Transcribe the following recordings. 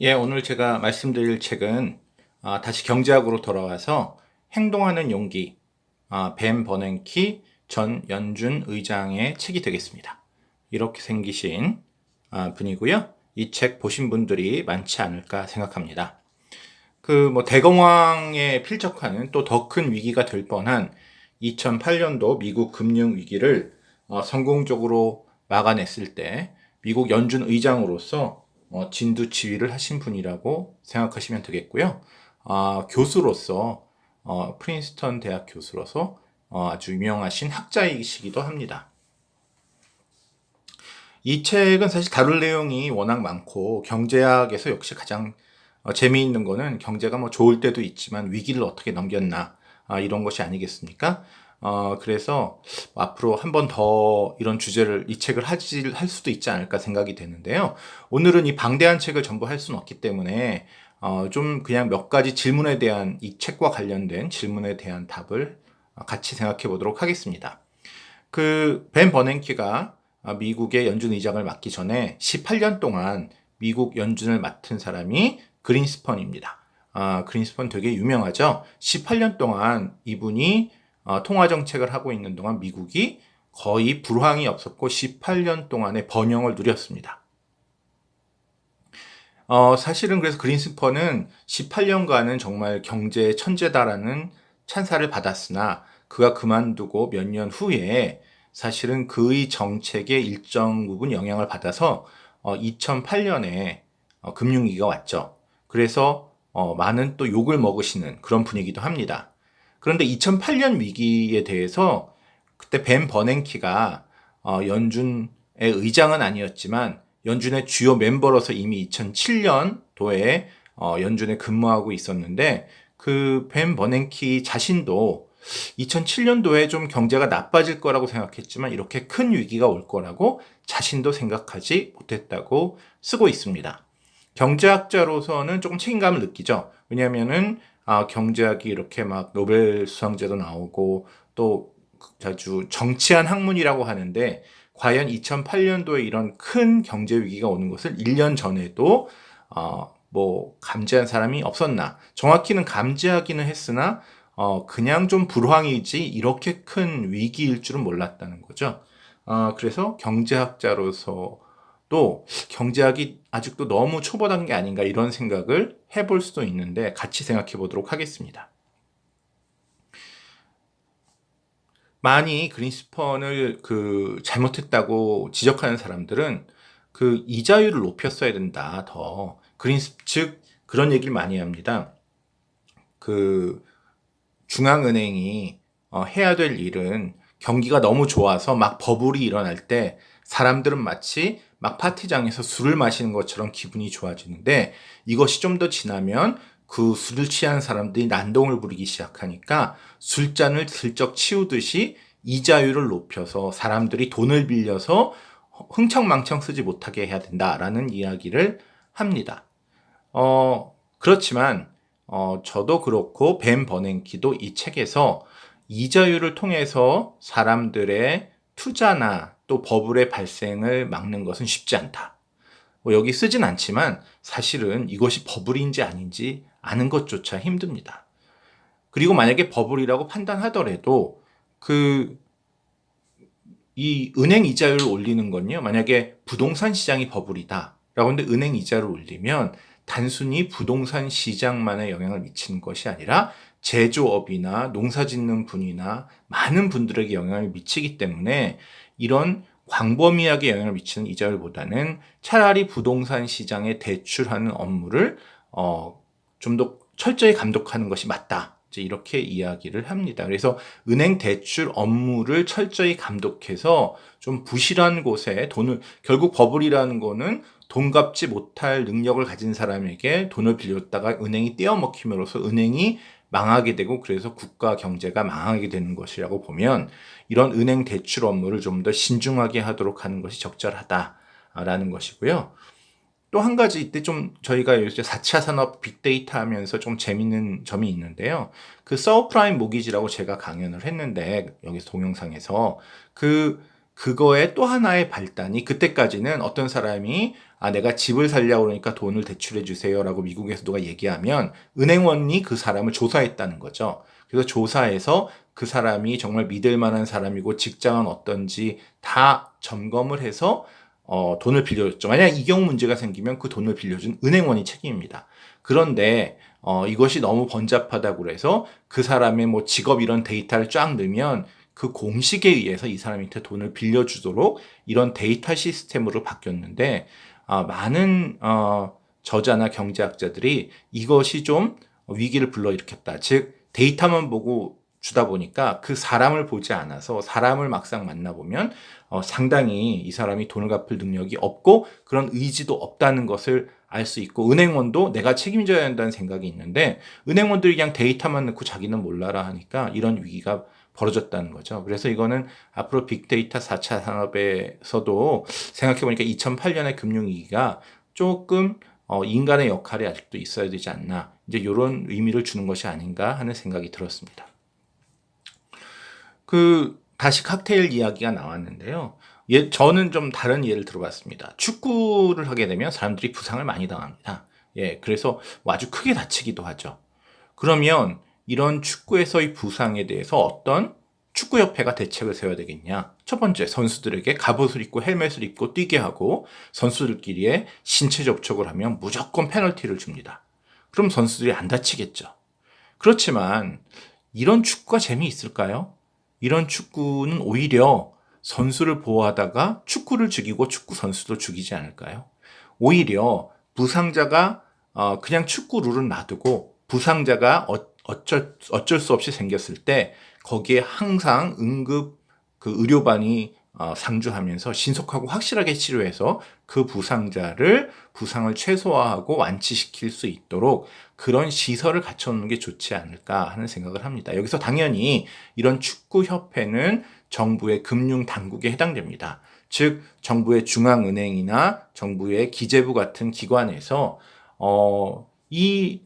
예, 오늘 제가 말씀드릴 책은 아, 다시 경제학으로 돌아와서 행동하는 용기, 아, 벤 버냉키 전 연준 의장의 책이 되겠습니다. 이렇게 생기신 아, 분이고요. 이 책 보신 분들이 많지 않을까 생각합니다. 그 뭐 대공황에 필적하는 또 더 큰 위기가 될 뻔한 2008년도 미국 금융 위기를 어, 성공적으로 막아냈을 때 미국 연준 의장으로서 어, 진두 지휘를 하신 분이라고 생각하시면 되겠고요. 아, 교수로서 어, 프린스턴 대학 교수로서 어, 아주 유명하신 학자이시기도 합니다. 이 책은 사실 다룰 내용이 워낙 많고 경제학에서 역시 가장 어, 재미있는 거는 경제가 뭐 좋을 때도 있지만 위기를 어떻게 넘겼나 아, 이런 것이 아니겠습니까? 어, 그래서 앞으로 한 번 더 이런 주제를 이 책을 하지 할 수도 있지 않을까 생각이 되는데요. 오늘은 이 방대한 책을 전부 할 수는 없기 때문에 어, 좀 그냥 몇 가지 질문에 대한 이 책과 관련된 질문에 대한 답을 같이 생각해 보도록 하겠습니다. 그 벤 버냉키가 미국의 연준 의장을 맡기 전에 18년 동안 미국 연준을 맡은 사람이 그린스펀입니다. 아, 그린스펀 되게 유명하죠. 18년 동안 이분이 어, 통화 정책을 하고 있는 동안 미국이 거의 불황이 없었고 18년 동안의 번영을 누렸습니다. 어, 사실은 그래서 그린스펀은 18년간은 정말 경제 천재다라는 찬사를 받았으나 그가 그만두고 몇 년 후에 사실은 그의 정책에 일정 부분 영향을 받아서 어, 2008년에 어, 금융위기가 왔죠. 그래서 어, 많은 또 욕을 먹으시는 그런 분위기도 합니다. 그런데 2008년 위기에 대해서 그때 벤 버냉키가 어, 연준의 의장은 아니었지만 연준의 주요 멤버로서 이미 2007년도에 어, 연준에 근무하고 있었는데 그 벤 버냉키 자신도 2007년도에 좀 경제가 나빠질 거라고 생각했지만 이렇게 큰 위기가 올 거라고 자신도 생각하지 못했다고 쓰고 있습니다. 경제학자로서는 조금 책임감을 느끼죠. 왜냐하면은 아, 경제학이 이렇게 막 노벨 수상제도 나오고 또 아주 정치한 학문이라고 하는데 과연 2008년도에 이런 큰 경제 위기가 오는 것을 1년 전에도 어, 뭐 감지한 사람이 없었나? 정확히는 감지하기는 했으나 어, 그냥 좀 불황이지 이렇게 큰 위기일 줄은 몰랐다는 거죠. 어, 그래서 경제학자로서 또 경제학이 아직도 너무 초보 단계 아닌가 이런 생각을 해볼 수도 있는데 같이 생각해 보도록 하겠습니다. 많이 그린스펀을 그 잘못했다고 지적하는 사람들은 그 이자율을 높였어야 된다 더 그린스 즉 그런 얘기를 많이 합니다. 그 중앙은행이 어, 해야 될 일은 경기가 너무 좋아서 막 버블이 일어날 때 사람들은 마치 막 파티장에서 술을 마시는 것처럼 기분이 좋아지는데 이것이 좀 더 지나면 그 술을 취한 사람들이 난동을 부리기 시작하니까 술잔을 슬쩍 치우듯이 이자율을 높여서 사람들이 돈을 빌려서 흥청망청 쓰지 못하게 해야 된다라는 이야기를 합니다. 어, 그렇지만 어, 저도 그렇고 벤 버냉키도 이 책에서 이자율을 통해서 사람들의 투자나 또 버블의 발생을 막는 것은 쉽지 않다. 뭐 여기 쓰진 않지만 사실은 이것이 버블인지 아닌지 아는 것조차 힘듭니다. 그리고 만약에 버블이라고 판단하더라도 그 이 은행 이자율을 올리는 건요. 만약에 부동산 시장이 버블이다. 라고 하는데 은행 이자를 올리면 단순히 부동산 시장만에 영향을 미치는 것이 아니라 제조업이나 농사 짓는 분이나 많은 분들에게 영향을 미치기 때문에 이런 광범위하게 영향을 미치는 이자율보다는 차라리 부동산 시장에 대출하는 업무를 어, 좀 더 철저히 감독하는 것이 맞다. 이제 이렇게 이야기를 합니다. 그래서 은행 대출 업무를 철저히 감독해서 좀 부실한 곳에 돈을 결국 버블이라는 거는 돈 갚지 못할 능력을 가진 사람에게 돈을 빌렸다가 은행이 떼어먹힘으로써 은행이 망하게 되고 그래서 국가 경제가 망하게 되는 것이라고 보면 이런 은행 대출 업무를 좀 더 신중하게 하도록 하는 것이 적절하다라는 것이고요. 또 한 가지 이때 좀 저희가 요새 4차 산업 빅데이터 하면서 좀 재밌는 점이 있는데요. 그 서프라임 모기지라고 제가 강연을 했는데 여기서 동영상에서 그 그거의 또 하나의 발단이 그때까지는 어떤 사람이 아 내가 집을 살려고 그러니까 돈을 대출해 주세요라고 미국에서 누가 얘기하면 은행원이 그 사람을 조사했다는 거죠. 그래서 조사해서 그 사람이 정말 믿을 만한 사람이고 직장은 어떤지 다 점검을 해서 어, 돈을 빌려줬죠. 만약 이 경우 문제가 생기면 그 돈을 빌려준 은행원이 책임입니다. 그런데 어, 이것이 너무 번잡하다고 그래서 그 사람의 뭐 직업 이런 데이터를 쫙 넣으면 그 공식에 의해서 이 사람한테 돈을 빌려주도록 이런 데이터 시스템으로 바뀌었는데 아, 많은 어, 저자나 경제학자들이 이것이 좀 위기를 불러일으켰다. 즉 데이터만 보고 주다 보니까 그 사람을 보지 않아서 사람을 막상 만나보면 어, 상당히 이 사람이 돈을 갚을 능력이 없고 그런 의지도 없다는 것을 알 수 있고 은행원도 내가 책임져야 한다는 생각이 있는데 은행원들이 그냥 데이터만 넣고 자기는 몰라라 하니까 이런 위기가 벌어졌다는 거죠. 그래서 이거는 앞으로 빅데이터 4차 산업에서도 생각해보니까 2008년의 금융위기가 조금 어, 인간의 역할이 아직도 있어야 되지 않나. 이제 이런 의미를 주는 것이 아닌가 하는 생각이 들었습니다. 그, 다시 칵테일 이야기가 나왔는데요. 예, 저는 좀 다른 예를 들어봤습니다. 축구를 하게 되면 사람들이 부상을 많이 당합니다. 예, 그래서 뭐 아주 크게 다치기도 하죠. 그러면 이런 축구에서의 부상에 대해서 어떤 축구협회가 대책을 세워야 되겠냐? 첫 번째, 선수들에게 갑옷을 입고 헬멧을 입고 뛰게 하고 선수들끼리의 신체 접촉을 하면 무조건 페널티를 줍니다. 그럼 선수들이 안 다치겠죠. 그렇지만 이런 축구가 재미있을까요? 이런 축구는 오히려 선수를 보호하다가 축구를 죽이고 축구 선수도 죽이지 않을까요? 오히려 부상자가 어, 그냥 축구 룰은 놔두고 부상자가 어, 어쩔, 어쩔 수 없이 생겼을 때 거기에 항상 응급 그 의료반이 어, 상주하면서 신속하고 확실하게 치료해서 그 부상자를 부상을 최소화하고 완치시킬 수 있도록 그런 시설을 갖춰놓는 게 좋지 않을까 하는 생각을 합니다. 여기서 당연히 이런 축구협회는 정부의 금융 당국에 해당됩니다. 즉 정부의 중앙은행이나 정부의 기재부 같은 기관에서 어, 이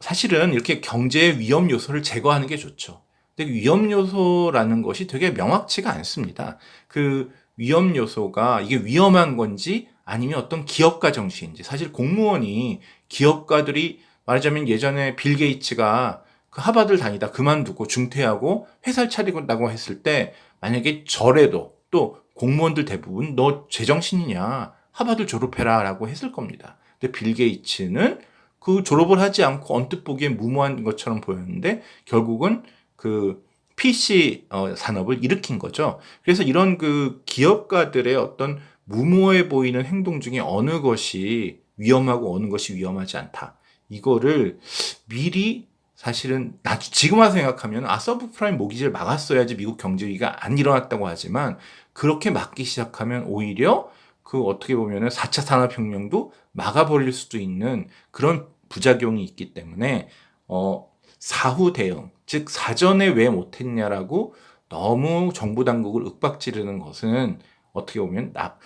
사실은 이렇게 경제의 위험 요소를 제거하는 게 좋죠. 근데 위험 요소라는 것이 되게 명확치가 않습니다. 그 위험 요소가 이게 위험한 건지 아니면 어떤 기업가 정신인지 사실 공무원이 기업가들이 말하자면 예전에 빌 게이츠가 그 하버드를 다니다 그만두고 중퇴하고 회사를 차리고 했을 때 만약에 저래도 또 공무원들 대부분 너 제정신이냐 하버드 졸업해라 라고 했을 겁니다. 근데 빌 게이츠는 그 졸업을 하지 않고 언뜻 보기엔 무모한 것처럼 보였는데 결국은 그 PC 어, 산업을 일으킨 거죠. 그래서 이런 그 기업가들의 어떤 무모해 보이는 행동 중에 어느 것이 위험하고 어느 것이 위험하지 않다. 이거를 미리 사실은 나 지금 와서 생각하면 아 서브프라임 모기지를 막았어야지 미국 경제위기가 안 일어났다고 하지만 그렇게 막기 시작하면 오히려 그 어떻게 보면은 4차 산업혁명도 막아버릴 수도 있는 그런 부작용이 있기 때문에 어 사후 대응 즉 사전에 왜 못했냐라고 너무 정부 당국을 윽박지르는 것은 어떻게 보면 나,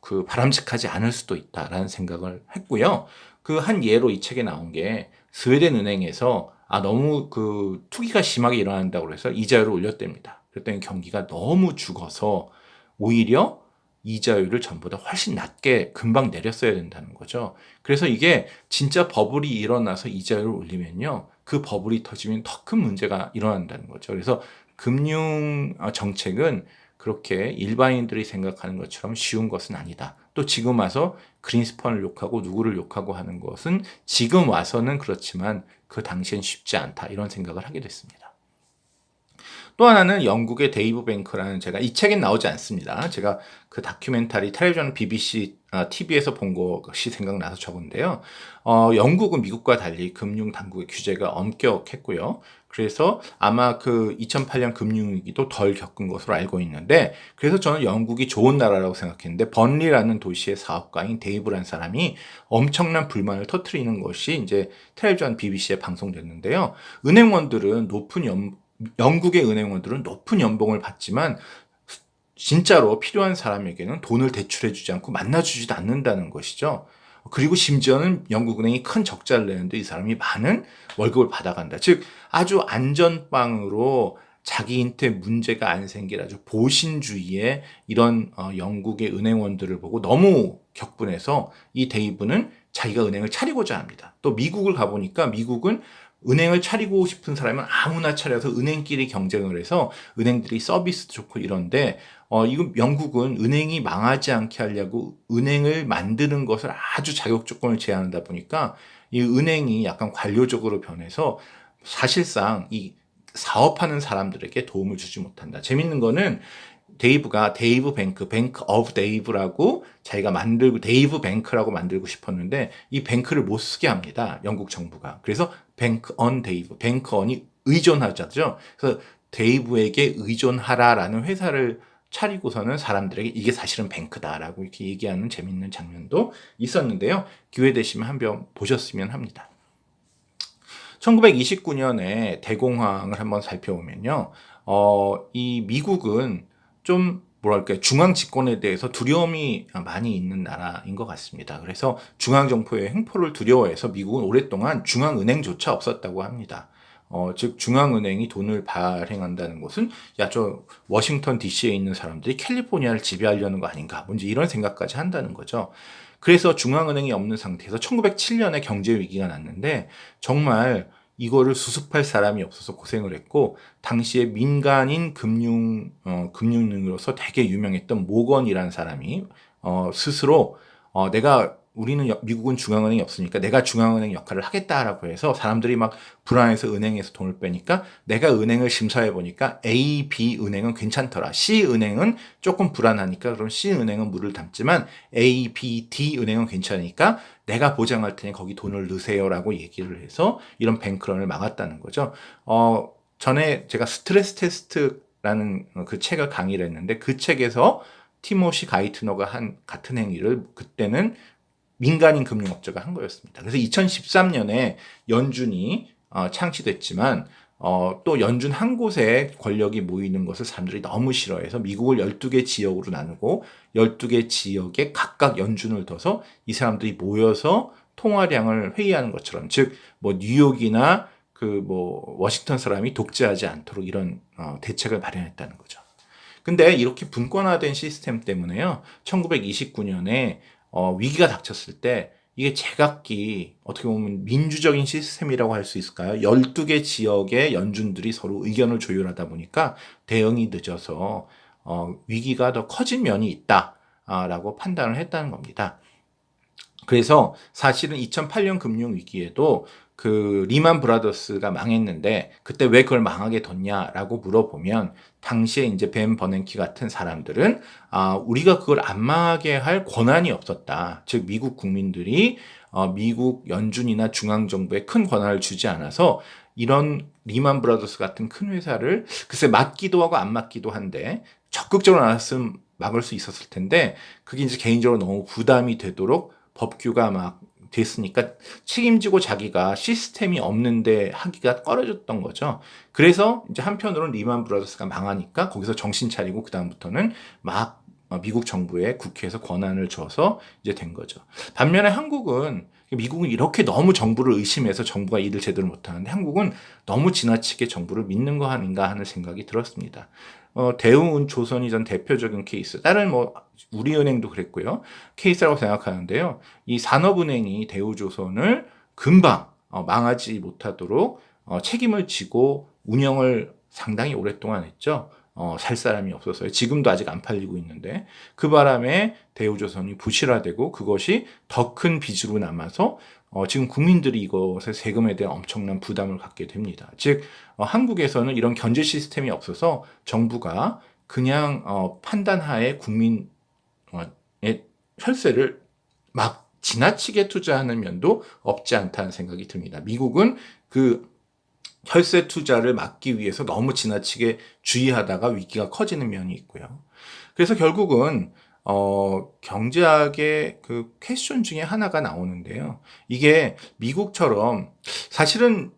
그 바람직하지 않을 수도 있다라는 생각을 했고요. 그 한 예로 이 책에 나온 게 스웨덴 은행에서 아 너무 그 투기가 심하게 일어난다고 해서 이자율을 올렸답니다. 그랬더니 경기가 너무 죽어서 오히려 이자율을 전보다 훨씬 낮게 금방 내렸어야 된다는 거죠. 그래서 이게 진짜 버블이 일어나서 이자율을 올리면요. 그 버블이 터지면 더 큰 문제가 일어난다는 거죠. 그래서 금융 어, 정책은 그렇게 일반인들이 생각하는 것처럼 쉬운 것은 아니다. 또 지금 와서 그린스펀을 욕하고 누구를 욕하고 하는 것은 지금 와서는 그렇지만 그 당시엔 쉽지 않다. 이런 생각을 하게 됐습니다. 또 하나는 영국의 데이브 뱅크라는 제가 이 책엔 나오지 않습니다. 제가 그 다큐멘터리 텔레비전 BBC 아, TV에서 본 것이 생각나서 적은데요. 어, 영국은 미국과 달리 금융 당국의 규제가 엄격했고요. 그래서 아마 그 2008년 금융위기도 덜 겪은 것으로 알고 있는데 그래서 저는 영국이 좋은 나라라고 생각했는데 번리라는 도시의 사업가인 데이브란 사람이 엄청난 불만을 터트리는 것이 이제 텔레비전 BBC에 방송됐는데요. 은행원들은 높은 연, 영국의 은행원들은 높은 연봉을 받지만 진짜로 필요한 사람에게는 돈을 대출해주지 않고 만나주지도 않는다는 것이죠. 그리고 심지어는 영국은행이 큰 적자를 내는데 이 사람이 많은 월급을 받아간다. 즉 아주 안전빵으로 자기한테 문제가 안 생길 아주 보신주의의 이런 어, 영국의 은행원들을 보고 너무 격분해서 이 데이브는 자기가 은행을 차리고자 합니다. 또 미국을 가보니까 미국은 은행을 차리고 싶은 사람은 아무나 차려서 은행끼리 경쟁을 해서 은행들이 서비스 좋고 이런데 어 이거 영국은 은행이 망하지 않게 하려고 은행을 만드는 것을 아주 자격 조건을 제한하다 보니까 이 은행이 약간 관료적으로 변해서 사실상 이 사업하는 사람들에게 도움을 주지 못한다. 재밌는 거는 데이브가 데이브 뱅크, 뱅크 오브 데이브라고 자기가 만들고 데이브 뱅크라고 만들고 싶었는데 이 뱅크를 못 쓰게 합니다. 영국 정부가. 그래서 뱅크 언 데이브, 뱅크 언이 의존하자죠. 그래서 데이브에게 의존하라라는 회사를 차리고서는 사람들에게 이게 사실은 뱅크다라고 이렇게 얘기하는 재밌는 장면도 있었는데요. 기회 되시면 한번 보셨으면 합니다. 1929년에 대공황을 한번 살펴보면요. 어, 이 미국은 좀 뭐랄까 중앙 집권에 대해서 두려움이 많이 있는 나라인 것 같습니다. 그래서 중앙 정부의 횡포를 두려워해서 미국은 오랫동안 중앙 은행조차 없었다고 합니다. 어, 즉 중앙은행이 돈을 발행한다는 것은 야 저 워싱턴 D.C.에 있는 사람들이 캘리포니아를 지배하려는 거 아닌가? 뭔지 이런 생각까지 한다는 거죠. 그래서 중앙은행이 없는 상태에서 1907년에 경제 위기가 났는데 정말 이거를 수습할 사람이 없어서 고생을 했고 당시에 민간인 금융 어, 금융으로서 되게 유명했던 모건이라는 사람이 어, 스스로 어, 내가 우리는 여- 미국은 중앙은행이 없으니까 내가 중앙은행 역할을 하겠다라고 해서 사람들이 막 불안해서 은행에서 돈을 빼니까 내가 은행을 심사해 보니까 A, B 은행은 괜찮더라. C 은행은 조금 불안하니까 그럼 C 은행은 물을 담지만 A, B, D 은행은 괜찮으니까 내가 보장할 테니 거기 돈을 넣으세요라고 얘기를 해서 이런 뱅크런을 막았다는 거죠. 어, 전에 제가 스트레스 테스트라는 그 책을 강의를 했는데 그 책에서 티모시 가이트너가 한 같은 행위를 그때는 민간인 금융업자가 한 거였습니다. 그래서 2013년에 연준이 어, 창시됐지만 어, 또 연준 한 곳에 권력이 모이는 것을 사람들이 너무 싫어해서 미국을 12개 지역으로 나누고 12개 지역에 각각 연준을 둬서 이 사람들이 모여서 통화량을 회의하는 것처럼 즉 뭐 뉴욕이나 그 뭐 워싱턴 사람이 독재하지 않도록 이런 어, 대책을 마련했다는 거죠. 근데 이렇게 분권화된 시스템 때문에요. 1929년에 어, 위기가 닥쳤을 때 이게 제각기 어떻게 보면 민주적인 시스템이라고 할 수 있을까요? 12개 지역의 연준들이 서로 의견을 조율하다 보니까 대응이 늦어서 어, 위기가 더 커진 면이 있다라고 판단을 했다는 겁니다. 그래서 사실은 2008년 금융 위기에도 그 리만 브라더스가 망했는데 그때 왜 그걸 망하게 뒀냐라고 물어보면 당시에 이제 벤 버냉키 같은 사람들은 아 우리가 그걸 안 망하게 할 권한이 없었다. 즉 미국 국민들이 어, 미국 연준이나 중앙 정부에 큰 권한을 주지 않아서 이런 리만 브라더스 같은 큰 회사를 글쎄 맞기도 하고 안 맞기도 한데 적극적으로 나왔으면 막을 수 있었을 텐데 그게 이제 개인적으로 너무 부담이 되도록 법규가 막 됐으니까 책임지고 자기가 시스템이 없는데 하기가 꺼려졌던 거죠. 그래서 이제 한편으로는 리만 브라더스가 망하니까 거기서 정신 차리고 그다음부터는 막 어, 미국 정부에 국회에서 권한을 줘서 이제 된 거죠. 반면에 한국은 미국은 이렇게 너무 정부를 의심해서 정부가 일을 제대로 못하는데 한국은 너무 지나치게 정부를 믿는 거 아닌가 하는 생각이 들었습니다. 어, 대우은 조선이 전 대표적인 케이스. 다른 뭐 우리은행도 그랬고요. 케이스라고 생각하는데요. 이 산업은행이 대우조선을 금방 어, 망하지 못하도록 어, 책임을 지고 운영을 상당히 오랫동안 했죠. 어, 살 사람이 없어서요. 지금도 아직 안 팔리고 있는데 그 바람에 대우조선이 부실화되고 그것이 더 큰 빚으로 남아서 어, 지금 국민들이 이것의 세금에 대한 엄청난 부담을 갖게 됩니다. 즉 어, 한국에서는 이런 견제 시스템이 없어서 정부가 그냥 어, 판단하에 국민의 혈세를 막 지나치게 투자하는 면도 없지 않다는 생각이 듭니다. 미국은 그 혈세 투자를 막기 위해서 너무 지나치게 주의하다가 위기가 커지는 면이 있고요. 그래서 결국은 어, 경제학의 그 퀘스천 중에 하나가 나오는데요. 이게 미국처럼 사실은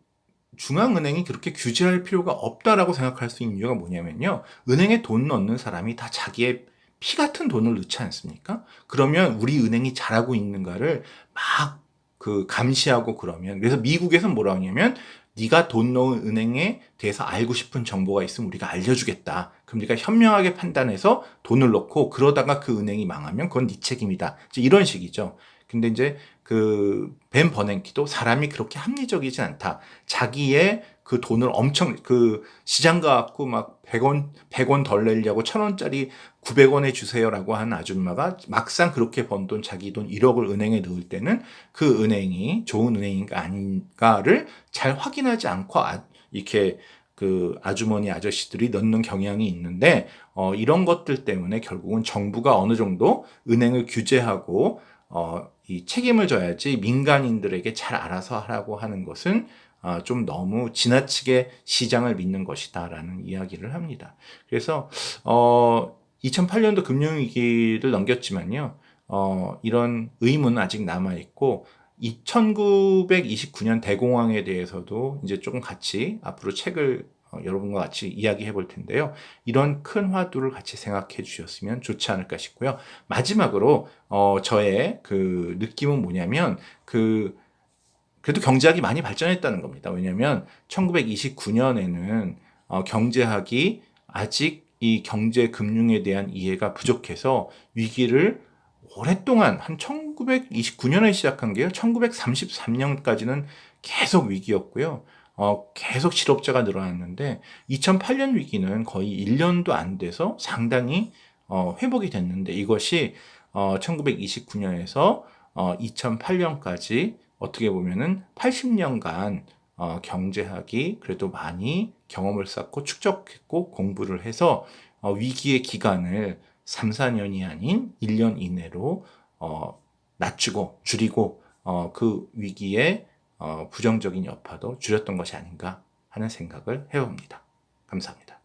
중앙은행이 그렇게 규제할 필요가 없다라고 생각할 수 있는 이유가 뭐냐면요. 은행에 돈 넣는 사람이 다 자기의 피 같은 돈을 넣지 않습니까? 그러면 우리 은행이 잘하고 있는가를 막 그 감시하고 그러면 그래서 미국에서는 뭐라 하냐면 네가 돈 넣은 은행에 대해서 알고 싶은 정보가 있으면 우리가 알려주겠다. 그럼 네가 현명하게 판단해서 돈을 넣고 그러다가 그 은행이 망하면 그건 네 책임이다. 이런 식이죠. 근데 이제 그 벤 버냉키도 사람이 그렇게 합리적이지 않다. 자기의 그 돈을 엄청 그 시장 가 갖고 막 100원 100원 덜 내려고 1000원짜리 900원에 주세요라고 하는 아줌마가 막상 그렇게 번 돈 자기 돈 1억을 은행에 넣을 때는 그 은행이 좋은 은행인가 아닌가를 잘 확인하지 않고 아- 이렇게 그 아주머니 아저씨들이 넣는 경향이 있는데 어, 이런 것들 때문에 결국은 정부가 어느 정도 은행을 규제하고 어, 이 책임을 져야지 민간인들에게 잘 알아서 하라고 하는 것은 어, 좀 너무 지나치게 시장을 믿는 것이다라는 이야기를 합니다. 그래서 어, 2008년도 금융위기를 넘겼지만요. 어, 이런 의문은 아직 남아 있고 1929년 대공황에 대해서도 이제 조금 같이 앞으로 책을 어, 여러분과 같이 이야기해 볼 텐데요. 이런 큰 화두를 같이 생각해 주셨으면 좋지 않을까 싶고요. 마지막으로 어, 저의 그 느낌은 뭐냐면 그 그래도 경제학이 많이 발전했다는 겁니다. 왜냐하면 1929년에는 어, 경제학이 아직 이 경제 금융에 대한 이해가 부족해서 위기를 오랫동안 한 1929년에 시작한 게요. 1933년까지는 계속 위기였고요. 어, 계속 실업자가 늘어났는데 2008년 위기는 거의 1년도 안 돼서 상당히 어, 회복이 됐는데 이것이 어, 1929년에서 어, 2008년까지 어떻게 보면은 80년간 어, 경제학이 그래도 많이 경험을 쌓고 축적했고 공부를 해서 어, 위기의 기간을 3, 4년이 아닌 1년 이내로 어, 낮추고 줄이고 어, 그 위기의 어, 부정적인 여파도 줄였던 것이 아닌가 하는 생각을 해봅니다. 감사합니다.